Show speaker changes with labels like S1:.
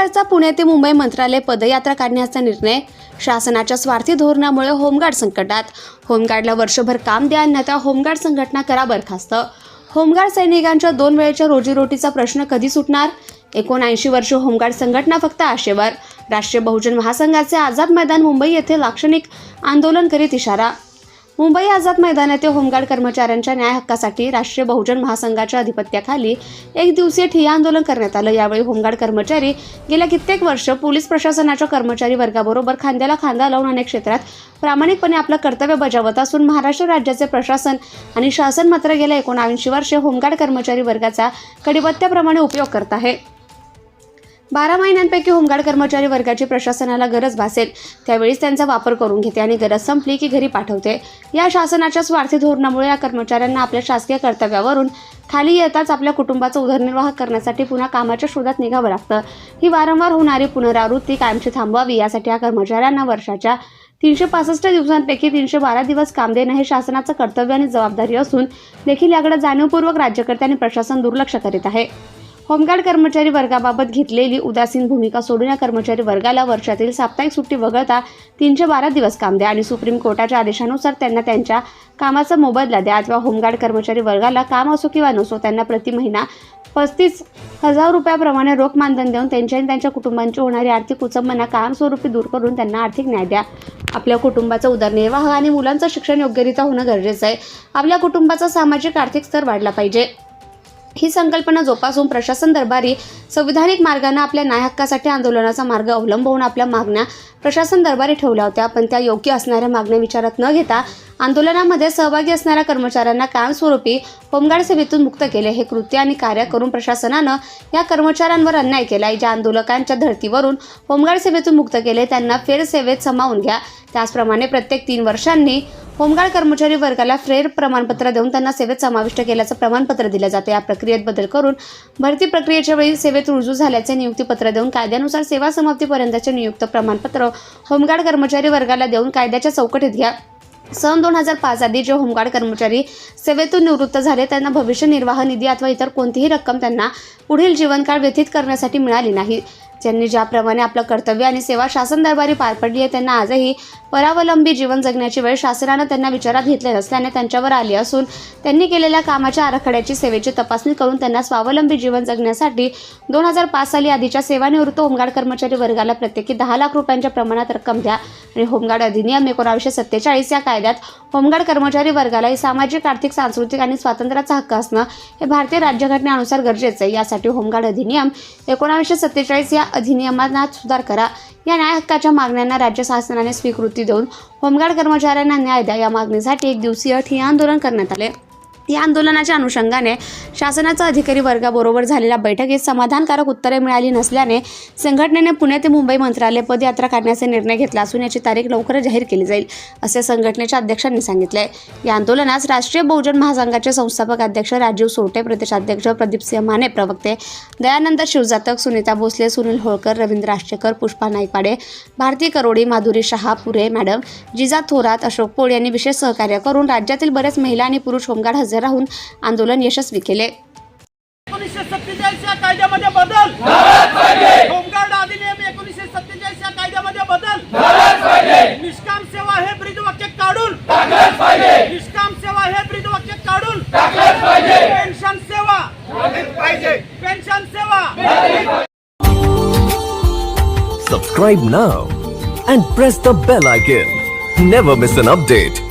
S1: होमगार्डचा पुणे ते मुंबई मंत्रालय पदयात्रा काढण्याचा निर्णय. शासनाच्या स्वार्थी धोरणामुळे होमगार्ड संकटात. होमगार्डला वर्षभर काम द्या अन्यथा होमगार्ड संघटना करा बरखास्त. होमगार्ड सैनिकांच्या दोन वेळेच्या रोजीरोटीचा प्रश्न कधी सुटणार? एकोणऐंशी वर्ष होमगार्ड संघटना फक्त आशेवर. राष्ट्रीय बहुजन महासंघाचे आझाद मैदान मुंबई येथे लाक्षणिक आंदोलन करीत इशारा मुंबई आझाद मैदान येथे होमगार्ड कर्मचाऱ्यांच्या न्याय हक्कासाठी राष्ट्रीय बहुजन महासंघाच्या अधिपत्याखाली एक दिवसीय ठिय्या आंदोलन करण्यात आलं. यावेळी होमगार्ड कर्मचारी गेल्या कित्येक वर्ष पोलीस प्रशासनाच्या कर्मचारी वर्गाबरोबर खांद्याला खांदा लावून अनेक क्षेत्रात प्रामाणिकपणे आपलं कर्तव्य बजावत असून महाराष्ट्र राज्याचे प्रशासन आणि शासन मात्र गेल्या एकोणऐंशी वर्षे होमगार्ड कर्मचारी वर्गाचा कडीबत्त्याप्रमाणे उपयोग करत आहे. बारा महिन्यांपैकी होमगार्ड कर्मचारी वर्गाची प्रशासनाला गरज भासेल. त्यावेळीच त्यांचा वापर करून घेते आणि गरज संपली की घरी पाठवते. या शासनाच्या स्वार्थी धोरणामुळे या कर्मचाऱ्यांना आपल्या शासकीय कर्तव्यावरून खाली येताच आपल्या कुटुंबाचा उदरनिर्वाह करण्यासाठी पुन्हा कामाच्या शोधात निघावं लागतं. ही वारंवार होणारी पुनरावृत्ती कायमची थांबवावी यासाठी या कर्मचाऱ्यांना वर्षाच्या तीनशे पासष्ट दिवसांपैकी तीनशे बारा दिवस काम देणं हे शासनाचं कर्तव्य आणि जबाबदारी असून देखील याकडे जाणीवपूर्वक राज्यकर्ते आणि प्रशासन दुर्लक्ष करीत आहे. होमगार्ड कर्मचारी वर्गाबाबत घेतलेली उदासीन भूमिका सोडून या कर्मचारी वर्गाला वर्षातील साप्ताहिक सुट्टी वगळता तीनशे बारा दिवस काम द्या आणि सुप्रीम कोर्टाच्या आदेशानुसार त्यांना त्यांच्या कामाचा मोबदला द्या. अथवा होमगार्ड कर्मचारी वर्गाला काम असो किंवा नसो त्यांना प्रति महिना पस्तीस हजार रुपयाप्रमाणे रोख मानधन देऊन त्यांच्या आणि त्यांच्या कुटुंबांची होणारी आर्थिक उचंबना कायमस्वरूपी दूर करून त्यांना आर्थिक न्याय द्या. आपल्या कुटुंबाचा उदरनिर्वाह आणि मुलांचं शिक्षण योग्यरित्या होणं गरजेचं आहे. आपल्या कुटुंबाचा सामाजिक आर्थिक स्तर वाढला पाहिजे. ही संकल्पना जोपासून प्रशासन दरबारी संविधानिक मार्गाने आपल्या न्यायहक्कासाठी आंदोलनाचा मार्ग अवलंबवून आपल्या मागण्या प्रशासन दरबारी ठेवल्या होत्या. पण त्या योग्य असणाऱ्या मागण्या विचारात न घेता आंदोलनामध्ये सहभागी असणाऱ्या कर्मचाऱ्यांना कायमस्वरूपी होमगार्ड सेवेतून मुक्त केले. हे कृत्य आणि कार्य करून प्रशासनानं या कर्मचाऱ्यांवर अन्याय केला. ज्या आंदोलकांच्या धर्तीवरून होमगार्ड सेवेतून मुक्त केले त्यांना फेर सेवेत सामावून घ्या. त्याचप्रमाणे प्रत्येक तीन वर्षांनी होमगार्ड कर्मचारी वर्गाला फ्रेर प्रमाणपत्र देऊन त्यांना सेवेत समाविष्ट केल्याचं प्रमाणपत्र दिलं जातं. या प्रक्रियेत बदल करून भरती प्रक्रियेच्या वेळी सेवेत रुजू झाल्याचे नियुक्तीपत्र देऊन कायद्यानुसार सेवा समाप्तीपर्यंतचे नियुक्त प्रमाणपत्र होमगार्ड कर्मचारी वर्गाला देऊन कायद्याच्या चौकटीत घ्या. सन दोन हजार पाच आधी जे होमगार्ड कर्मचारी सेवेतून निवृत्त झाले त्यांना भविष्य निर्वाह निधी अथवा इतर कोणतीही रक्कम त्यांना पुढील जीवनकाळ व्यतीत करण्यासाठी मिळाली नाही. ज्यांनी ज्याप्रमाणे आपलं कर्तव्य आणि सेवा शासन दरबारी पार पडली आहे त्यांना आजही परावलंबी जीवन जगण्याची वेळ शासनानं त्यांना विचारात घेतले नसल्याने त्यांच्यावर आली असून त्यांनी केलेल्या कामाच्या आराखड्याची सेवेची तपासणी करून त्यांना स्वावलंबी जीवन जगण्यासाठी दोन हजार पाच साली आधीच्या सेवानिवृत्त होमगार्ड कर्मचारी वर्गाला प्रत्येकी दहा लाख रुपयांच्या प्रमाणात रक्कम द्या आणि होमगार्ड अधिनियम एकोणावीसशे सत्तेचाळीस या कायद्यात होमगार्ड कर्मचारी वर्गालाही सामाजिक आर्थिक सांस्कृतिक आणि स्वातंत्र्याचा हक्क असणं हे भारतीय राज्यघटनेनुसार गरजेचं आहे. यासाठी होमगार्ड अधिनियम एकोणावीसशे सत्तेचाळीस या अधिनियमात सुधार करा. या न्याय हक्काच्या मागण्यांना राज्य शासनाने स्वीकृती देऊन होमगार्ड कर्मचाऱ्यांना न्याय द्या. या मागणीसाठी एक दिवसीय ठिय्या आंदोलन करण्यात आले. या आंदोलनाच्या अनुषंगाने शासनाचा अधिकारी वर्गाबरोबर झालेल्या बैठकीत समाधानकारक उत्तरे मिळाली नसल्याने संघटनेने पुणे ते मुंबई मंत्रालय पदयात्रा काढण्याचा निर्णय घेतला असून याची तारीख लवकरच जाहीर केली जाईल असे संघटनेच्या अध्यक्षांनी सांगितले. या आंदोलनास राष्ट्रीय बहुजन महासंघाचे संस्थापक अध्यक्ष राजीव सोटे प्रदेशाध्यक्ष प्रदीपसिंह माने प्रवक्ते दयानंद शिवजातक सुनीता भोसले सुनील होळकर रवींद्र आष्टेकर पुष्पा नाईकवाडे भारती करोडी माधुरी शहा पुरे मॅडम जिजा थोरात अशोक पोळ यांनी विशेष सहकार्य करून राज्यातील बरेच महिला आणि पुरुष होमगार्ड हजर राहून आंदोलन यशस्वी केले.
S2: एकोणीसशे सत्तेचाळीस या कायद्यामध्ये बदल. होमगार्ड अधिनियम एकोणीसशे सत्तेचाळीस या कायद्यामध्ये बदल. निष्काम सेवा हे काढून. निष्काम सेवा हे काढून. पेन्शन सेवा. पेन्शन सेवा.
S3: Subscribe now and press the bell icon. Never miss an update.